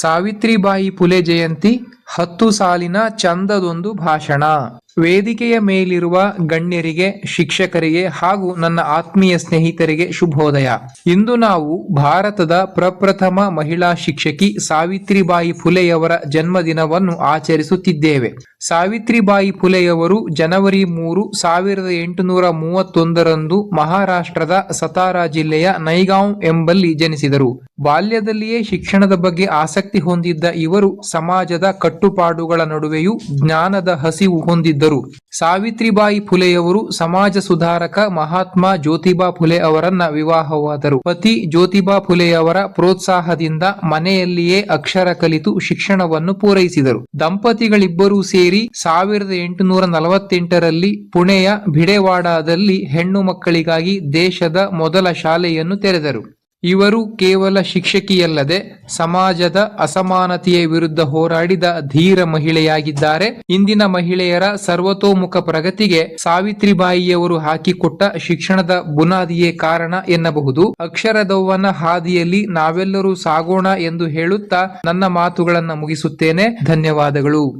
ಸಾವಿತ್ರಿಬಾಯಿ ಪುಲೆ ಜಯಂತಿ ಹತ್ತು ಸಾಲಿನ ಚಂದದೊಂದು ಭಾಷಣ. ವೇದಿಕೆಯ ಮೇಲಿರುವ ಗಣ್ಯರಿಗೆ, ಶಿಕ್ಷಕರಿಗೆ ಹಾಗೂ ನನ್ನ ಆತ್ಮೀಯ ಸ್ನೇಹಿತರಿಗೆ ಶುಭೋದಯ. ಇಂದು ನಾವು ಭಾರತದ ಪ್ರಪ್ರಥಮ ಮಹಿಳಾ ಶಿಕ್ಷಕಿ ಸಾವಿತ್ರಿಬಾಯಿ ಫುಲೆಯವರ ಜನ್ಮದಿನವನ್ನು ಆಚರಿಸುತ್ತಿದ್ದೇವೆ. ಸಾವಿತ್ರಿಬಾಯಿ ಫುಲೆಯವರು ಜನವರಿ ಮೂರು, ಸಾವಿರದ ಎಂಟುನೂರ ಮೂವತ್ತೊಂದರಂದು ಮಹಾರಾಷ್ಟ್ರದ ಸತಾರಾ ಜಿಲ್ಲೆಯ ನೈಗಾಂವ್ ಎಂಬಲ್ಲಿ ಜನಿಸಿದರು. ಬಾಲ್ಯದಲ್ಲಿಯೇ ಶಿಕ್ಷಣದ ಬಗ್ಗೆ ಆಸಕ್ತಿ ಹೊಂದಿದ್ದ ಇವರು ಸಮಾಜದ ಕಟ್ಟುಪಾಡುಗಳ ನಡುವೆಯೂ ಜ್ಞಾನದ ಹಸಿವು ಹೊಂದಿದ್ದರು ಸಾವಿತ್ರಿಬಾಯಿ ಫುಲೆಯವರು ಸಮಾಜ ಸುಧಾರಕ ಮಹಾತ್ಮ ಜ್ಯೋತಿಬಾ ಫುಲೆ ಅವರನ್ನ ವಿವಾಹವಾದರು. ಪತಿ ಜ್ಯೋತಿಬಾ ಫುಲೆಯವರ ಪ್ರೋತ್ಸಾಹದಿಂದ ಮನೆಯಲ್ಲಿಯೇ ಅಕ್ಷರ ಕಲಿತು ಶಿಕ್ಷಣವನ್ನು ಪೂರೈಸಿದರು. ದಂಪತಿಗಳಿಬ್ಬರೂ ಸೇರಿ ಸಾವಿರದ ಎಂಟುನೂರ ನಲವತ್ತೆಂಟರಲ್ಲಿ ಪುಣೆಯ ಭಿಡೆವಾಡಾದಲ್ಲಿ ಹೆಣ್ಣು ಮಕ್ಕಳಿಗಾಗಿ ದೇಶದ ಮೊದಲ ಶಾಲೆಯನ್ನು ತೆರೆದರು. ಇವರು ಕೇವಲ ಶಿಕ್ಷಕಿಯಲ್ಲದೆ ಸಮಾಜದ ಅಸಮಾನತೆಯ ವಿರುದ್ಧ ಹೋರಾಡಿದ ಧೀರ ಮಹಿಳೆಯಾಗಿದ್ದಾರೆ. ಇಂದಿನ ಮಹಿಳೆಯರ ಸರ್ವತೋಮುಖ ಪ್ರಗತಿಗೆ ಸಾವಿತ್ರಿಬಾಯಿಯವರು ಹಾಕಿಕೊಟ್ಟ ಶಿಕ್ಷಣದ ಬುನಾದಿಯೇ ಕಾರಣ ಎನ್ನಬಹುದು. ಅಕ್ಷರದವ್ವನ ಹಾದಿಯಲ್ಲಿ ನಾವೆಲ್ಲರೂ ಸಾಗೋಣ ಎಂದು ಹೇಳುತ್ತಾ ನನ್ನ ಮಾತುಗಳನ್ನು ಮುಗಿಸುತ್ತೇನೆ. ಧನ್ಯವಾದಗಳು.